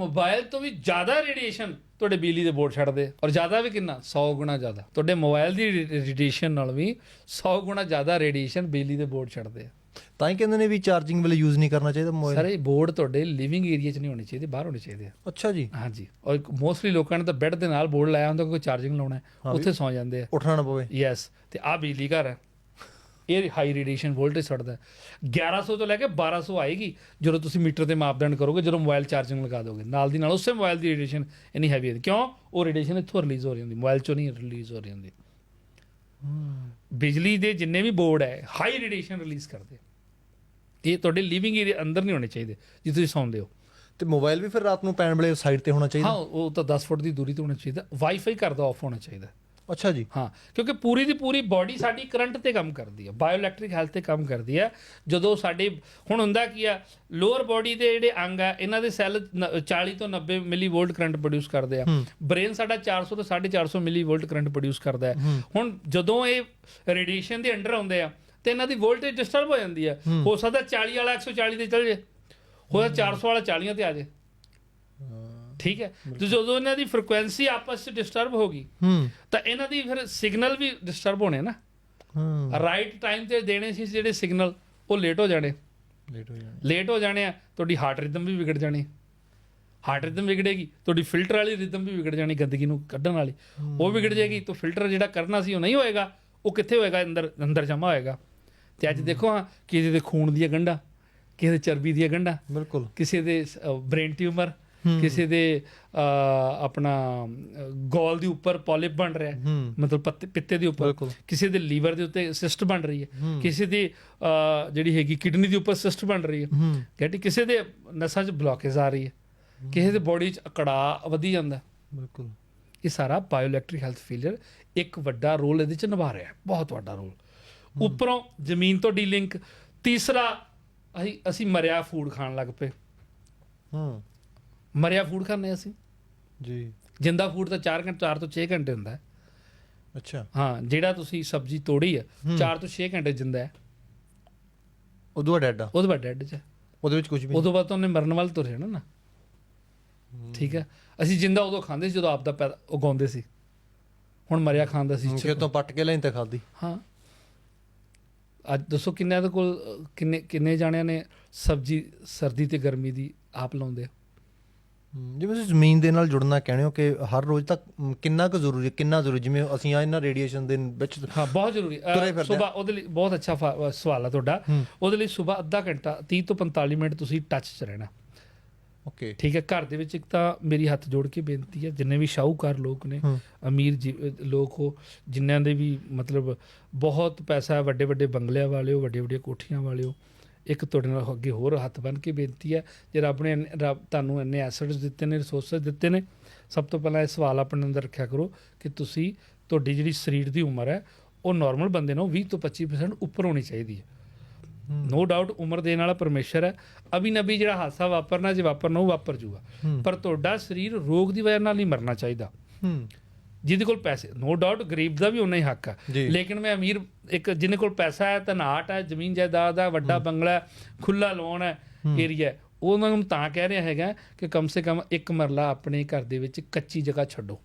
Mobile ਤੋਂ ਵੀ ਜ਼ਿਆਦਾ radiation ਤੁਹਾਡੇ ਬਿਜਲੀ ਦੇ ਬੋਰਡ ਛੱਡਦੇ ਆ। ਔਰ ਜ਼ਿਆਦਾ ਵੀ ਕਿੰਨਾ? 100 ਗੁਣਾ ਜ਼ਿਆਦਾ। ਤੁਹਾਡੇ ਮੋਬਾਈਲ ਦੀ ਰੇਡੀਏਸ਼ਨ ਨਾਲ ਵੀ 100 ਗੁਣਾ ਜ਼ਿਆਦਾ ਰੇਡੀਏਸ਼ਨ ਬਿਜਲੀ ਦੇ ਬੋਰਡ ਛੱਡਦੇ ਆ। ਤਾਂ ਹੀ ਕਹਿੰਦੇ ਨੇ ਵੀ ਚਾਰਜਿੰਗ ਵੇਲੇ ਯੂਜ਼ ਨਹੀਂ ਕਰਨਾ ਚਾਹੀਦਾ ਮੋਬਾਈਲ ਸਾਰੇ ਬੋਰਡ ਤੁਹਾਡੇ ਲਿਵਿੰਗ ਏਰੀਆ 'ਚ ਨਹੀਂ ਹੋਣੇ ਚਾਹੀਦੇ ਬਾਹਰ ਹੋਣੇ ਚਾਹੀਦੇ ਆ। ਅੱਛਾ ਜੀ। ਹਾਂਜੀ। ਔਰ ਮੋਸਟਲੀ ਲੋਕਾਂ ਨੇ ਤਾਂ ਬੈੱਡ ਦੇ ਨਾਲ ਬੋਰਡ ਲਾਇਆ ਹੁੰਦਾ ਕੋਈ ਚਾਰਜਿੰਗ ਲਾਉਣਾ ਹੈ ਉੱਥੇ ਸੌ ਜਾਂਦੇ ਆ। ਉੱਠਣਾ ਨਾ ਪਵੇ। ਯੈਸ ਤੇ ਆ ਬਿਜਲੀ ਘਰ ਹੈ। ਇਹ ਹਾਈ ਰੇਡੀਏਸ਼ਨ ਵੋਲਟੇਜ ਛੱਡਦਾ ਹੈ। 1100 ਤੋਂ ਲੈ ਕੇ 1200 ਆਏਗੀ ਜਦੋਂ ਤੁਸੀਂ ਮੀਟਰ ਤੇ ਮਾਪਦੰਡ ਕਰੋਗੇ ਜਦੋਂ ਮੋਬਾਈਲ ਚਾਰਜਿੰਗ ਲਗਾ ਦੋਗੇ। ਨਾਲ ਦੀ ਨਾਲ ਉਸੇ ਮੋਬਾਈਲ ਦੀ ਰੇਡੀਏਸ਼ਨ ਇੰਨੀ ਹੈਵੀ ਹੈ ਕਿਉਂ? ਉਹ ਰੇਡੀਏਸ਼ਨ ਇੱਥੋਂ ਰਿਲੀਜ਼ ਹੋ ਰਹੀ ਹੁੰਦੀ। ਮੋਬਾਈਲ ਚੋਂ ਨਹੀਂ ਰਿਲੀਜ਼ ਹੋ ਰਹੀ ਹੁੰਦੀ। ਬਿਜਲੀ ਦੇ ਜਿੰਨੇ ਵੀ ਬੋਰਡ ਹੈ ਹਾਈ ਰੇਡੀਏਸ਼ਨ ਰਿਲੀਜ਼ ਕਰਦੇ। ਇਹ ਤੁਹਾਡੇ ਲਿਵਿੰਗ ਏਰੀਆ ਅੰਦਰ ਨਹੀਂ ਹੋਣੇ ਚਾਹੀਦੇ ਜਿੱਥੇ ਤੁਸੀਂ ਸੌਂਦੇ ਹੋ। ਤੇ ਮੋਬਾਈਲ ਵੀ ਫਿਰ ਰਾਤ ਨੂੰ ਪੈਣ ਵੇਲੇ ਸਾਈਡ ਤੇ ਹੋਣਾ ਹਾਂ ਚਾਹੀਦਾ ਉਹ ਤਾਂ 10 ਫੁੱਟ ਦੀ ਦੂਰੀ ਤੇ ਹੋਣਾ ਚਾਹੀਦਾ। ਵਾਈਫਾਈ ਘਰ ਦਾ ਆਫ ਹੋਣਾ ਚਾਹੀਦਾ। ਅੱਛਾ ਜੀ। ਹਾਂ ਕਿਉਂਕਿ ਪੂਰੀ ਦੀ ਪੂਰੀ ਬਾਡੀ ਸਾਡੀ ਕਰੰਟ ਤੇ ਕੰਮ ਕਰਦੀ ਹੈ ਬਾਇਓਇਲੈਕਟ੍ਰਿਕ ਹੈਲਥ ਤੇ ਕੰਮ ਕਰਦੀ ਹੈ ਜਦੋਂ ਸਾਡੇ ਹੁਣ ਹੁੰਦਾ ਕੀ ਆ ਲੋਅਰ ਬਾਡੀ ਦੇ ਜਿਹੜੇ ਅੰਗ ਆ ਇਹਨਾਂ ਦੇ ਸੈੱਲ 40 ਤੋਂ 90 ਮਿਲੀ ਵੋਲਟ ਕਰੰਟ ਪ੍ਰੋਡਿਊਸ ਕਰਦੇ ਆ। ਬ੍ਰੇਨ ਸਾਡਾ 400 ਤੋਂ 450 ਮਿਲੀ ਵੋਲਟ ਕਰੰਟ ਪ੍ਰੋਡਿਊਸ ਕਰਦਾ ਹੈ। ਹੁਣ ਜਦੋਂ ਇਹ ਰੇਡੀਏਸ਼ਨ ਦੇ ਅੰਡਰ ਆਉਂਦੇ ਆ ਤੇ ਇਹਨਾਂ ਦੀ ਵੋਲਟੇਜ ਡਿਸਟਰਬ ਹੋ ਜਾਂਦੀ ਹੈ। ਹੋ ਸਕਦਾ 40 ਵਾਲਾ 140 ਤੇ ਚੱਲ ਜੇ। ਹੋ ਸਕਦਾ 400 ਵਾਲਾ 40 ਤੇ ਆ ਜੇ। ਠੀਕ ਹੈ? ਤੇ ਜਦੋਂ ਇਹਨਾਂ ਦੀ ਫ੍ਰੀਕੁਐਂਸੀ ਆਪਸ ਵਿੱਚ ਡਿਸਟਰਬ ਹੋ ਗਈ। ਹੂੰ। ਤਾਂ ਇਹਨਾਂ ਦੀ ਫਿਰ ਸਿਗਨਲ ਵੀ ਡਿਸਟਰਬ ਹੋਣੇ ਨਾ। ਹਾਂ। ਰਾਈਟ ਟਾਈਮ ਤੇ ਦੇਣੇ ਸੀ ਜਿਹੜੇ ਸਿਗਨਲ ਉਹ ਲੇਟ ਹੋ ਜਾਣੇ। ਲੇਟ ਹੋ ਜਾਣਾ। ਲੇਟ ਹੋ ਜਾਣੇ ਆ ਤੁਹਾਡੀ ਹਾਰਟ ਰਿਦਮ ਵੀ ਵਿਗੜ ਜਾਣੀ। ਹਾਰਟ ਰਿਦਮ ਵਿਗੜੇਗੀ ਤੁਹਾਡੀ ਫਿਲਟਰ ਵਾਲੀ ਰਿਦਮ ਵੀ ਵਿਗੜ ਜਾਣੀ ਗੰਦਗੀ ਨੂੰ ਕੱਢਣ ਵਾਲੀ। ਉਹ ਵਿਗੜ ਜਾਏਗੀ ਤਾਂ ਫਿਲਟਰ ਜਿਹੜਾ ਕਰਨਾ ਸੀ ਉਹ ਨਹੀਂ ਹੋਏਗਾ ਉਹ ਕਿੱਥੇ ਹੋਏਗਾ? ਅੰਦਰ ਅੰਦਰ ਜਮਾ ਹੋਏਗਾ। ਤੇ ਅੱਜ ਦੇਖੋ ਹਾਂ ਕਿਸੇ ਦੇ ਖੂਨ ਦੀਆਂ ਗੰਢਾਂ ਕਿਸੇ ਦੇ ਚਰਬੀ ਦੀਆਂ ਗੰਢਾਂ ਬਿਲਕੁਲ। ਕਿਸੇ ਦੇ ਬ੍ਰੇਨ ਟਿਊਮਰ ਕਿਸੇ ਦੇ ਆਪਣਾ ਗੋਲ ਦੇ ਉੱਪਰ ਪੋਲਿਪ ਬਣ ਰਿਹਾ ਹੈ। ਮਤਲਬ ਪੱਤੇ ਦੇ ਉੱਪਰ। ਕਿਸੇ ਦੇ ਲੀਵਰ ਦੇ ਉੱਤੇ ਸਿਸਟ ਬਣ ਰਹੀ ਹੈ। ਕਿਸੇ ਦੀ ਜਿਹੜੀ ਹੈਗੀ ਕਿਡਨੀ ਦੇ ਉੱਪਰ ਸਿਸਟ ਬਣ ਰਹੀ ਹੈ। ਹੂੰ। ਕਹਿੰਦੇ ਕਿਸੇ ਦੇ ਨਸਾਂ 'ਚ ਬਲੌਕੇਜ ਆ ਰਹੀ ਹੈ। ਕਿਸੇ ਦੇ ਬੋਡੀ 'ਚ ਅਕੜਾ ਵਧੀ ਜਾਂਦਾ ਬਿਲਕੁਲ। ਇਹ ਸਾਰਾ ਬਾਇਓਇਲੈਕਟ੍ਰਿਕ ਹੈਲਥ ਫੇਲਿਅਰ ਇੱਕ ਵੱਡਾ ਰੋਲ ਇਹਦੇ 'ਚ ਨਿਭਾ ਰਿਹਾ ਹੈ। ਬਹੁਤ ਵੱਡਾ ਰੋਲ ਉੱਪਰੋਂ ਜ਼ਮੀਨ ਤੋਂ ਡੀਲਿੰਕ। ਤੀਸਰਾ ਅਸੀਂ ਅਸੀਂ ਮਰਿਆ ਫੂਡ ਖਾਣ ਲੱਗ ਪਏ। ਹੂੰ। ਮਰਿਆ ਫੂਡ ਖਾਂਦੇ ਅਸੀਂ। ਜੀ। ਜਿੰਦਾ ਫੂਡ ਤਾਂ 4 ਘੰਟੇ 4 ਤੋਂ 6 ਘੰਟੇ ਹੁੰਦਾ ਹੈ। ਅੱਛਾ। ਹਾਂ ਜਿਹੜਾ ਤੁਸੀਂ ਸਬਜ਼ੀ ਤੋੜੀ ਹੈ 4 ਤੋਂ 6 ਘੰਟੇ ਜਿੰਦਾ ਹੈ। ਉਦੋਂ ਬਾਅਦ ਡੈਡ ਆ। ਉਹਦੇ ਬਾਅਦ ਡੈਡ ਚ। ਉਹਦੇ ਵਿੱਚ ਕੁਝ ਵੀ ਉਦੋਂ ਬਾਅਦ ਤਾਂ ਉਹਨੇ ਮਰਨ ਵੱਲ ਤੁਰ ਜਾਣਾ ਨਾ। ਠੀਕ ਹੈ। ਅਸੀਂ ਜਿੰਦਾ ਉਦੋਂ ਖਾਂਦੇ ਸੀ ਜਦੋਂ ਆਪ ਦਾ ਉਗਾਉਂਦੇ ਸੀ। ਹੁਣ ਮਰਿਆ ਖਾਂਦਾ ਸੀ। ਖੇਤੋਂ ਪੱਟ ਕੇ ਲੈਣ ਤੇ ਖਾਦੀ ਹਾਂ। ਅੱਜ ਦੱਸੋ ਕਿੰਨਿਆਂ ਦੇ ਕੋਲ ਕਿੰਨੇ ਕਿੰਨੇ ਜਾਣਿਆਂ ਨੇ ਸਬਜ਼ੀ ਸਰਦੀ ਤੇ ਗਰਮੀ ਦੀ ਆਪ ਲਾਉਂਦੇ ਆ? ਜਿਵੇਂ ਤੁਸੀਂ ਜ਼ਮੀਨ ਦੇ ਨਾਲ ਜੁੜਨਾ ਕਹਿੰਦੇ ਹੋ ਕਿ ਹਰ ਰੋਜ਼ ਤੱਕ ਕਿੰਨਾ ਕੁ ਜ਼ਰੂਰੀ ਹੈ ਕਿੰਨਾ ਜ਼ਰੂਰੀ ਜਿਵੇਂ ਅਸੀਂ ਆ ਇਹਨਾਂ ਰੇਡੀਏਸ਼ਨ ਦੇ ਵਿੱਚ ਹਾਂ ਬਹੁਤ ਜ਼ਰੂਰੀ। ਆ। ਸਵੇਰ ਉਹਦੇ ਲਈ ਬਹੁਤ ਅੱਛਾ ਸਵਾਲ ਹੈ ਤੁਹਾਡਾ। ਉਹਦੇ ਲਈ ਸਵੇਰ ਅੱਧਾ ਘੰਟਾ 30 ਤੋਂ 45 ਮਿੰਟ ਤੁਸੀਂ ਟੱਚ 'ਚ ਰਹਿਣਾ। ਓਕੇ। ਠੀਕ ਹੈ ਘਰ ਦੇ ਵਿੱਚ ਇੱਕ ਤਾਂ ਮੇਰੀ ਹੱਥ ਜੋੜ ਕੇ ਬੇਨਤੀ ਹੈ ਜਿੰਨੇ ਵੀ ਸ਼ਾਹੂਕਾਰ ਲੋਕ ਨੇ। ਅਮੀਰ ਜੀ- ਲੋਕ ਹੋ ਜਿਨ੍ਹਾਂ ਦੇ ਵੀ ਮਤਲਬ ਬਹੁਤ ਪੈਸਾ ਹੈ ਵੱਡੇ ਵੱਡੇ ਬੰਗਲਿਆਂ ਵਾਲੇ ਹੋ ਵੱਡੇ ਵੱਡੀਆਂ ਕੋਠੀਆਂ ਵਾਲੇ ਹੋ ਇੱਕ ਤੁਹਾਡੇ ਨਾਲ ਅੱਗੇ ਹੋਰ ਹੱਥ ਬੰਨ ਕੇ ਬੇਨਤੀ ਹੈ ਜੇ ਰੱਬ ਨੇ ਰੱਬ ਤੁਹਾਨੂੰ ਇੰਨੇ ਐਸੈਟਸ ਦਿੱਤੇ ਨੇ ਰਿਸੋਰਸਸ ਦਿੱਤੇ ਨੇ ਸਭ ਤੋਂ ਪਹਿਲਾਂ ਇਹ ਸਵਾਲ ਆਪਣੇ ਅੰਦਰ ਰੱਖਿਆ ਕਰੋ ਕਿ ਤੁਸੀਂ ਤੁਹਾਡੀ ਜਿਹੜੀ ਸਰੀਰ ਦੀ ਉਮਰ ਹੈ ਉਹ ਨਾਰਮਲ ਬੰਦੇ ਨਾਲੋਂ 20 ਤੋਂ 25% ਉੱਪਰ ਹੋਣੀ ਚਾਹੀਦੀ ਹੈ। ਨੋ ਡਾਊਟ ਉਮਰ ਦੇਣ ਵਾਲਾ ਪਰਮੇਸ਼ਰ ਹੈ। ਅਭੀ ਨਬੀ ਜਿਹੜਾ ਹਾਦਸਾ ਵਾਪਰਨਾ ਜੇ ਵਾਪਰਨਾ ਉਹ ਵਾਪਰ ਜੂਗਾ। ਪਰ ਤੁਹਾਡਾ ਸਰੀਰ ਰੋਗ ਦੀ ਵਜ੍ਹਾ ਨਾਲ ਨਹੀਂ ਮਰਨਾ ਚਾਹੀਦਾ। ਜਿਹਦੇ ਕੋਲ ਪੈਸੇ ਨੋ ਡਾਊਟ ਗਰੀਬ ਦਾ ਵੀ ਉਨਾ ਹੀ ਹੱਕ ਜੀ। ਲੇਕਿਨ ਮੈਂ ਅਮੀਰ ਇੱਕ ਜਿਹਦੇ ਕੋਲ ਪੈਸਾ ਹੈ ਤਨਾਟ ਹੈ ਜ਼ਮੀਨ ਜਾਇਦਾਦ ਹੈ ਵੱਡਾ ਬੰਗਲਾ ਖੁੱਲਾ ਲੋਨ ਹੈ ਏਰੀਆ ਉਹਨਾਂ ਨੂੰ ਤਾਂ ਕਹਿ ਰਿਹਾ ਹੈਗਾ ਕਿ ਕਮ ਸੇ ਕਮ ਇੱਕ ਮਰਲਾ ਆਪਣੇ ਘਰ ਦੇ ਵਿੱਚ ਕੱਚੀ ਜਗ੍ਹਾ ਛੱਡੋ।